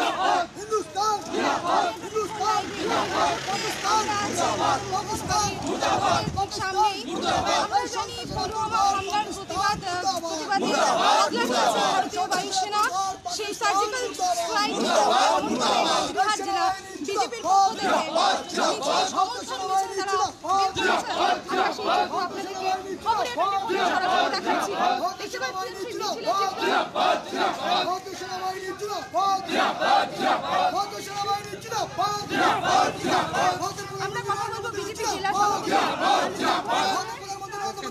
হিন্দুস্তান হিন্দুস্তান পাকিস্তান পাকিস্তান সামনেই আমরা জানি পুলওয়ামা হামলার প্রতিবাদ প্রতিবাদে হামলা চলছে ভারতীয় বায়ুসেনা সেই সার্জিক্যাল স্ট্রাইক বিহার জেলা বিজেপির পক্ষ থেকে সমর্থন মিছিল তারা আপনাদেরকে খবরের দেখাচ্ছি। দেখতে পাচ্ছেন মিছিলের চিত্র ভারতীয় সেনাবাহিনী জিন্দাবাদ ভারতীয় সেনাবাহিনী জিন্দাবাদ ভারতের আমরা কথা বলব বিজেপি জেলা সভাপতি প্রধানমন্ত্রী নরেন্দ্র মোদী জিন্দাবাদ ভারতের প্রধানমন্ত্রী নরেন্দ্র মোদী জিন্দাবাদ ভারতের প্রধানমন্ত্রী নরেন্দ্র মোদী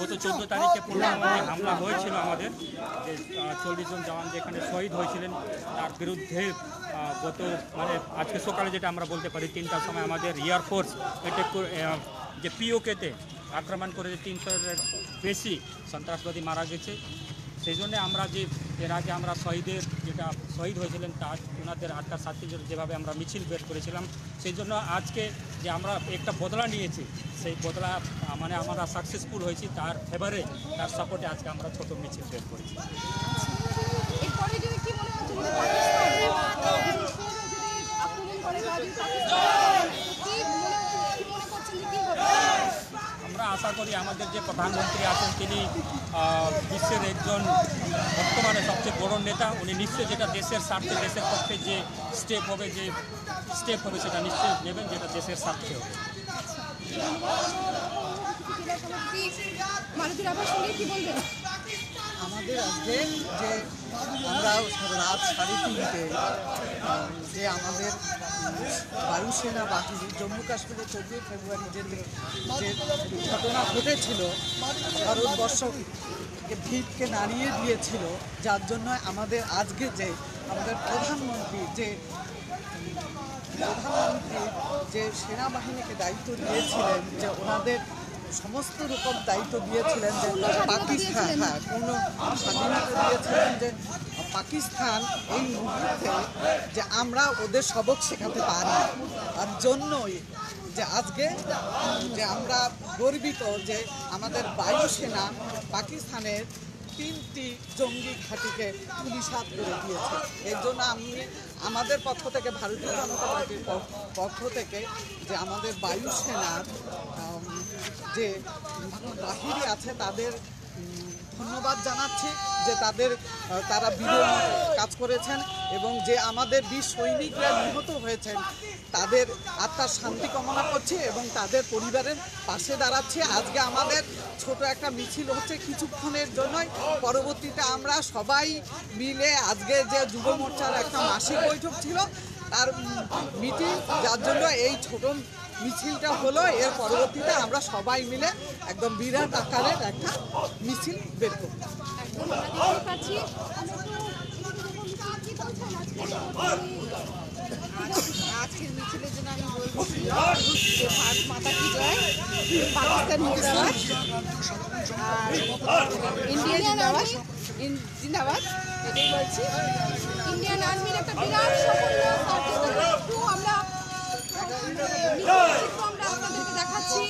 গত চোদ্দ তারিখে পুলওয়ামায় হামলা হয়েছিল আমাদের যে চল্লিশ জন জওয়ান যেখানে শহীদ হয়েছিলেন তার বিরুদ্ধে গত মানে আজকে সকালে যেটা আমরা বলতে পারি তিনটার সময় আমাদের এয়ারফোর্স এটা যে পিওকেতে আক্রমণ করে তিনশোর বেশি সন্ত্রাসবাদী মারা গেছে সেই জন্যে আমরা যে, এর আগে আমরা শহীদের যেটা শহীদ হয়েছিলেন তার, ওনাদের আটটা সাতটি যেভাবে আমরা মিছিল বের করেছিলাম, সেই জন্য আজকে যে আমরা একটা বদলা নিয়েছি, সেই বদলা মানে আমরা সাকসেসফুল হয়েছি, তার ফেভারে তার সাপোর্টে আজকে আমরা ছোট মিছিল বের করেছি এরপরে যদি কি মনে হচ্ছে যদি পাকিস্তান যদি আক্রমণ করে বা যদি পাকিস্তান কি মনে কি মনে করছেন যে কি হবে আমরা আশা করি আমাদের যে প্রধানমন্ত্রী আছেন তিনি বিশ্বের একজন বর্তমানে সবচেয়ে বড় নেতা। উনি নিশ্চয়ই যেটা দেশের স্বার্থে দেশের পক্ষে যে স্টেপ হবে যে স্টেপ হবে সেটা নিশ্চয়ই নেবেন যেটা দেশের স্বার্থে হবে। আমাদের আজকে যে আমরা রাত সাড়ে তিনটে যে আমাদের বায়ুসেনা বাহিনী জম্মু কাশ্মীরে চব্বিশ ফেব্রুয়ারি যে ঘটনা ঘটেছিল, ভারতবর্ষকে ভিড়কে নাড়িয়ে দিয়েছিল, যার জন্য আমাদের আজকে যে আমাদের প্রধানমন্ত্রী যে প্রধানমন্ত্রী যে সেনাবাহিনীকে দায়িত্ব দিয়েছিলেন, যে ওনাদের সমস্ত রকম দায়িত্ব দিয়েছিলেন যে পাকিস্তান হ্যাঁ কোনো স্বাধীনতা দিয়েছিলেন যে পাকিস্তান এই মুহূর্তে যে আমরা ওদের সবক শেখাতে পারি আর জন্যই যে আজকে যে আমরা গর্বিত যে আমাদের বায়ুসেনা পাকিস্তানের তিনটি জঙ্গি ঘাঁটিকে পুলিশ হাত করে দিয়েছে। এর জন্য আমি আমাদের পক্ষ থেকে, ভারতীয় জনতা পার্টির পক্ষ থেকে যে আমাদের বায়ুসেনার যে বাহিনী আছে তাদের ধন্যবাদ জানাচ্ছি যে তাদের তারা বীরের কাজ করেছেন এবং যে আমাদের বীর সৈনিকরা নিহত হয়েছেন, তাদের আত্মার শান্তি কামনা করছি এবং তাদের পরিবারের পাশে দাঁড়াচ্ছি। আজকে আমাদের ছোট একটা মিছিল হচ্ছে কিছুক্ষণের জন্যই। পরবর্তীতে আমরা সবাই মিলে আজকে যে যুব মোর্চার একটা মাসিক বৈঠক ছিল, তার মিটিং, যার জন্য এই ছোট মিছিলটা হলো এর পরবর্তীতে আমরা সবাই মিলে একদম বিরাট আকারের একটা মিছিল বের করব। একদম আমরা দেখতে পাচ্ছি আমরা একটু কি বলছেন আজকে আজকের মিছিলের জন্য আমি বলব যে ভারত মাতা কি জয় পাকিস্তান মুর্দাবাদ আর ইন্ডিয়া জিন্দাবাদ। ইন- জিন্দাবাদ এটাই বলছি। ইন্ডিয়ান আর্মির একটা বিরাট সাফল্য। আমরা আপনাদেরকে দেখাচ্ছি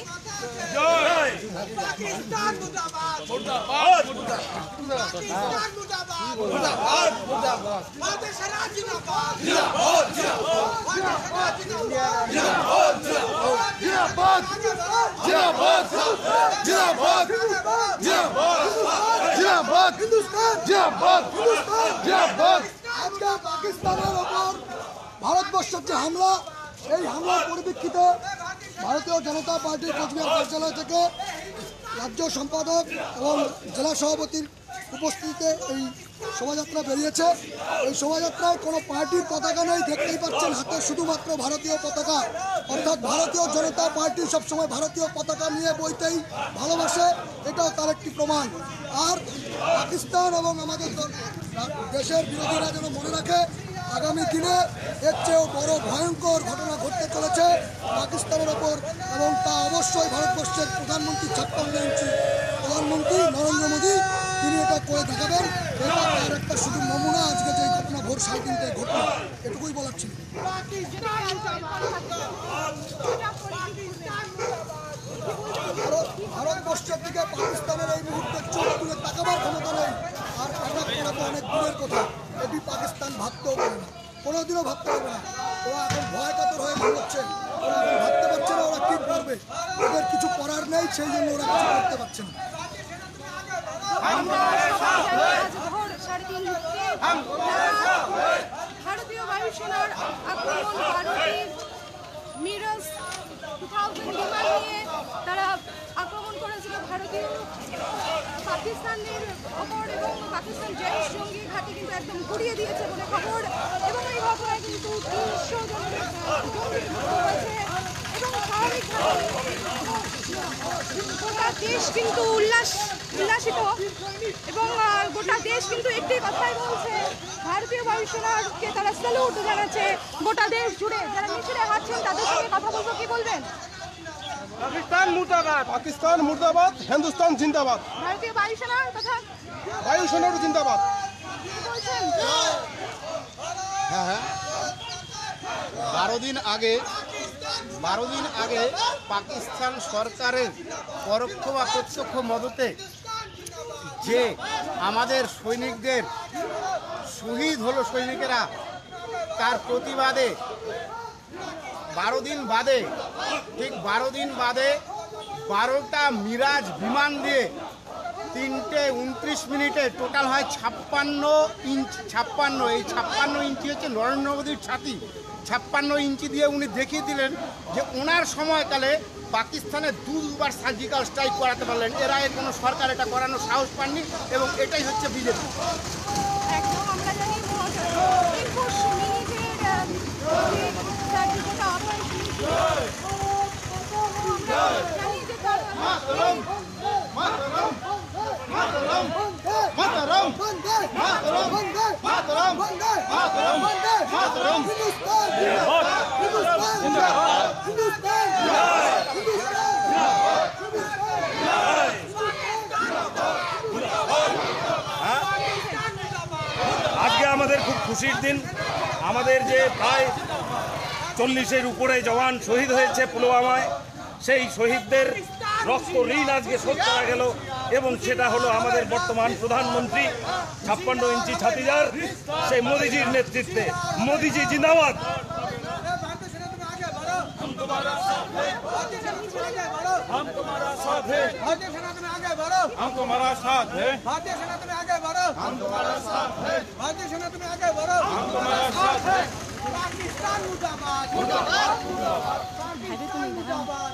জিন্দাবাদ জিন্দাবাদ জিন্দাবাদ জিন্দাবাদ জিন্দাবাদ হিন্দুস্তান জিন্দাবাদ হিন্দুস্তান জিন্দাবাদ আজকে পাকিস্তানের ওপর ভারতবর্ষের যে হামলা এই হামলার পরিপ্রেক্ষিতে ভারতীয় জনতা পার্টির কোচবিহার কার্যালয় থেকে রাজ্য সম্পাদক এবং জেলা সভাপতির উপস্থিতিতে এই শোভাযাত্রা বেরিয়েছে। এই শোভাযাত্রায় কোনো পার্টির পতাকা নেই, দেখতেই পাচ্ছেন হাতে শুধুমাত্র ভারতীয় পতাকা। অর্থাৎ ভারতীয় জনতা পার্টি সবসময় ভারতীয় পতাকা নিয়ে বইতেই ভালোবাসে, এটাও তার একটি প্রমাণ। আর পাকিস্তান এবং আমাদের দেশের বিরোধীরা যেন মনে রাখে আগামী দিনে এর চেয়েও বড় ভয়ঙ্কর ঘটনা ঘটতে চলেছে পাকিস্তানের ওপর এবং তা অবশ্যই ভারতবর্ষের প্রধানমন্ত্রী ছাপ্পান্ন ইঞ্চি প্রধানমন্ত্রী নরেন্দ্র মোদী, তিনি এটা করে দেখাবেন। এটা তার একটা শুধু নমুনা, আজকে যে ঘটনা ভোর সাড়ে তিনটায় ঘটল। এটুকুই বলার ছিল। ভারতবর্ষের দিকে পাকিস্তানের এই মুহূর্তে চোখ তুলে তাকাবার ক্ষমতা নেই। আর করা অনেক দূরের কথা। এটি পাকিস্তান ভাবতেও পারে না, কোনোদিনও ভাবতে পারবে না। ওরা এখন ভয় কাতর হয়ে হচ্ছে ওরা এখন ভাবতে পারছে না ওরা কী করবে। ওদের কিছু করার নেই, সেই জন্য ওরা কিছু করতে পারছে না। ভারতীয় বায়ুসেনার আক্রমণ মিরাজ টু থাউজেন্ড বিমান নিয়ে তারা আক্রমণ করেছিল ভারতীয়, পাকিস্তানের ওপর এবং পাকিস্তান জৈশ জঙ্গি ঘাঁটি কিন্তু একদম ঘুরিয়ে দিয়েছে বলে খবর। এবং এই ঘটনায় কিন্তু তিনশো জনের জঙ্গি গোটা দেশ কিন্তু উল্লাস উল্লাসিত। এবং গোটা দেশ কিন্তু একটি কথাই বলছে ভারতীয় বায়ুসেনাকে তারা স্যালুট জানাচ্ছে গোটা দেশ জুড়ে। যারা মিছিলে হাঁটছেন তাদের সঙ্গে কথা বলব কি বলবেন? পাকিস্তান মুর্দাবাদ পাকিস্তান মুর্দাবাদ হিন্দুস্তান জিন্দাবাদ। ভারতীয় বায়ুসেনার কথা? বায়ুসেনার জিন্দাবাদ। হ্যাঁ হ্যাঁ। বারো দিন আগে বারো দিন আগে পাকিস্তান সরকারের পরোক্ষ বা প্রত্যক্ষ মদতে যে আমাদের সৈনিকদের শহীদ হলো সৈনিকেরা, তার প্রতিবাদে, বারো দিন বাদে, ঠিক বারো দিন বাদে বারোটা মিরাজ বিমান দিয়ে তিনটে উনত্রিশ মিনিটে টোটাল হয় ছাপ্পান্ন ইঞ্চ, ছাপ্পান্ন, এই ছাপ্পান্ন ইঞ্চি হচ্ছে নরেন্দ্র মোদীর ছাতি। ছাপ্পান্ন ইঞ্চি দিয়ে উনি দেখিয়ে দিলেন যে ওনার সময়কালে পাকিস্তানে দুবার সার্জিক্যাল স্ট্রাইক করাতে পারলেন। এরা এর কোনো সরকার এটা করানোর সাহস পাননি এবং এটাই হচ্ছে বিজেপি একুশ মিনিটের আহ, যে তার যে গোটা অপারেশন ছিল, আমরা জানি যে তার মাতরম মাতরম বন্দে মাতরম বন্দে মাতরম বন্দে মাতরম বন্দে মাতরম হিন্দুস্তান জিন্দাবাদ হিন্দুস্তান জিন্দাবাদ হিন্দুস্তান জিন্দাবাদ হিন্দুস্তান আজকে আমাদের খুব খুশির দিন আমাদের যে প্রায় চল্লিশের উপরে জওয়ান শহীদ হয়েছে পুলওয়ামায়, সেই শহীদদের রক্ত ঋণ আজকে শোধ করা গেল এবং সেটা হলো আমাদের বর্তমান প্রধানমন্ত্রী, ছাপ্পান্ন ইঞ্চি ছাতিজার সেই মোদিজির নেতৃত্বে। মোদিজি জিন্দাবাদ। हम तुम्हारा साथ है भारतीय सेना तुम्हें आगे बढ़ो हम तुम्हारा साथ है भारतीय सेना तुम्हें आगे बढ़ो हम तुम्हारा साथ है भारतीय सेना तुम्हें आगे बढ़ो हम तुम्हारा साथ है पाकिस्तान मुर्दाबाद मुर्दाबाद मुर्दाबाद मुर्दाबाद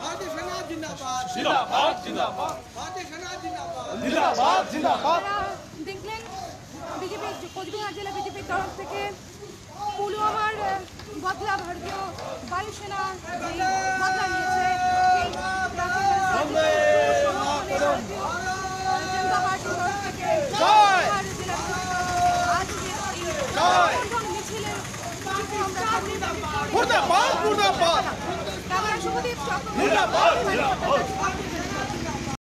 भारतीय सेना जिंदाबाद जिंदाबाद जिंदाबाद भारतीय सेना जिंदाबाद जिंदाबाद जिंदाबाद আপনারা দেখলেন বিজেপি কোচবিহার জেলা বিজেপির তরফ থেকে পুলওয়ামার বদলা ভারতীয় বায়ুসেনা বদলা নিয়েছে সেই তাকে সমর্থনে ভারতীয়